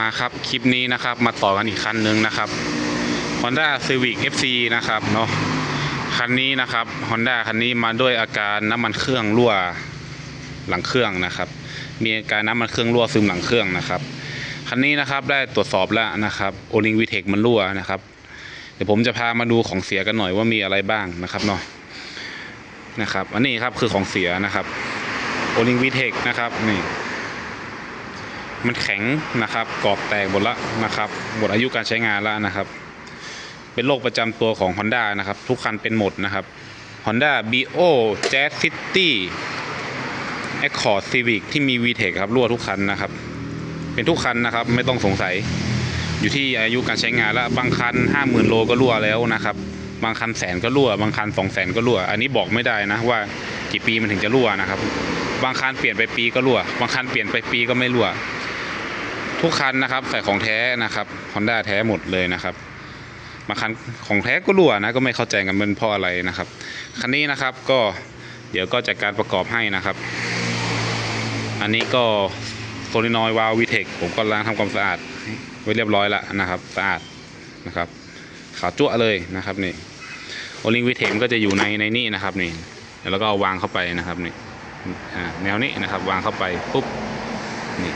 มาครับคลิปนี้นะครับมาต่อกันอีกคันหนึ่งนะครับ Honda Civic FC นะครับเนาะคันนี้นะครับ Honda คันนี้มาด้วยอาการน้ำมันเครื่องรั่วหลังเครื่องนะครับ มีอาการน้ำมันเครื่องรั่วซึมหลังเครื่องนะครับคันนี้นะครับได้ตรวจสอบแล้วนะครับโอลิงวิเทคมันรั่วนะครับ เดี๋ยวผมจะพามาดูของเสียกันหน่อยว่ามีอะไรบ้างนะครับเนาะนะครับ อันนี้ครับคือของเสียนะครับโอลิงวิเทคนะครับนี่ มันแข็งนะครับกรอบแตกหมดละนะครับหมดอายุการใช้งานแล้วนะครับ เป็นโรคประจำตัวของ Honda นะครับ ทุกคันเป็นหมดนะครับ Honda Bio Jazz City Accord Civic ที่มี VTEC ครับรั่วทุกคันนะครับ เป็นทุกคันนะครับไม่ต้องสงสัย อยู่ที่อายุการใช้งานแล้วบางคัน 50,000 โลก็รั่วแล้วนะครับ บางคันแสนก็รั่ว บางคัน2 0 0 0 0ก็รั่ว อันนี้บอกไม่ได้นะว่ากี่ปีมันถึงจะรั่วนะครับ บางคันเปลี่ยนไปปีก็รั่ว บางคันเปลี่ยนไปปีก็ไม่รั่ว ทุกคันนะครับใส่ของแท้นะครับ Honda แท้หมดเลยนะครับบาคันของแท้ก็รั่วนะก็ไม่เข้าใจกันเป็นเพราะอะไรนะครับ คันนี้นะครับก็เดี๋ยวก็จัดการประกอบให้นะครับ อันนี้ก็โซลินอยวาลวิเทคผมก็ล้างทำความสะอาดไว้เรียบร้อยแล้วนะครับสะอาดนะครับขาวจั่วเลยนะครับนี่โอลิงวิเทคก็จะอยู่ในในนี่นะครับนี่แล้วก็เอาวางเข้าไปนะครับนี่แนวนี้นะครับวางเข้าไปปุ๊บนี่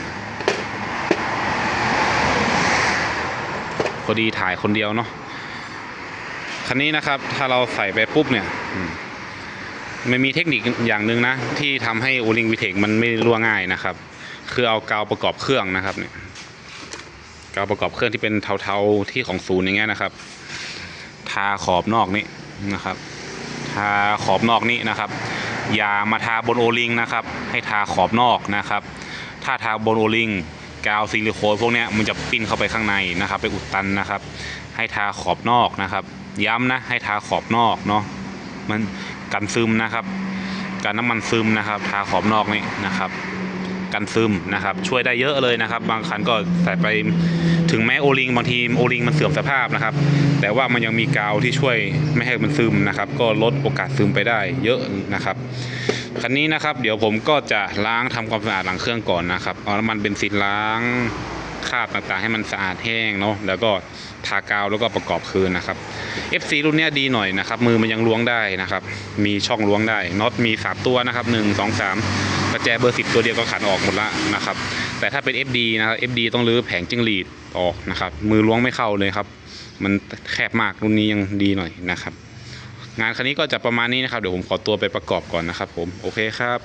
พอดีถ่ายคนเดียวเนาะคันนี้นะครับถ้าเราใส่ไปปุ๊บเนี่ยมันมีเทคนิคอย่างหนึ่งนะ ที่ทำให้โอลิงวิเทคมันไม่รั่วง่ายนะครับ คือเอากาวประกอบเครื่องนะครับเนี่ยกาวประกอบเครื่องที่เป็นเทาๆที่ของศูนย์อย่างเงี้ยนะครับ ทาขอบนอกนี้นะครับ ทาขอบนอกนี้นะครับ อย่ามาทาบนโอลิงนะครับ ให้ทาขอบนอกนะครับ ถ้าทาบนโอลิง กาวซิลิโคนพวกนี้มันจะปิ้นเข้าไปข้างในนะครับ ไปอุดตันนะครับ ให้ทาขอบนอกนะครับ ย้ำนะให้ทาขอบนอกเนาะมันกันซึมนะครับ กันน้ำมันซึมนะครับ ทาขอบนอกนี่นะครับ กันซึมนะครับ ช่วยได้เยอะเลยนะครับ บางคันก็ใส่ไปถึงแม้โอลิงบางทีโอลิงมันเสื่อมสภาพนะครับ แต่ว่ามันยังมีกาวที่ช่วยไม่ให้มันซึมนะครับ ก็ลดโอกาสซึมไปได้เยอะนะครับ คันนี้นะครับ เดี๋ยวผมก็จะล้างทำความสะอาดหลังเครื่องก่อนนะครับเอาน้ำมันเบนซินล้างคราบต่างๆให้มันสะอาดแห้งเนาะแล้วก็ทากาวแล้วก็ประกอบคืนนะครับ FC รุ่นเนี้ยดีหน่อยนะครับ มือมันยังล้วงได้นะครับ มีช่องล้วงได้น็อตมีสามตัวนะครับหนึ่งสองสามกระแจเบอร์สิบตัวเดียวก็ขันออกหมดละนะครับ แต่ถ้าเป็น FD นะครับ FD ต้องรื้อแผงจิ้งหรีดออกนะครับ มือล้วงไม่เข้าเลยครับ มันแคบมากรุ่นนี้ยังดีหน่อยนะครับ งานคันนี้ก็จะประมาณนี้นะครับ เดี๋ยวผมขอตัวไปประกอบก่อนนะครับผม โอเคครับ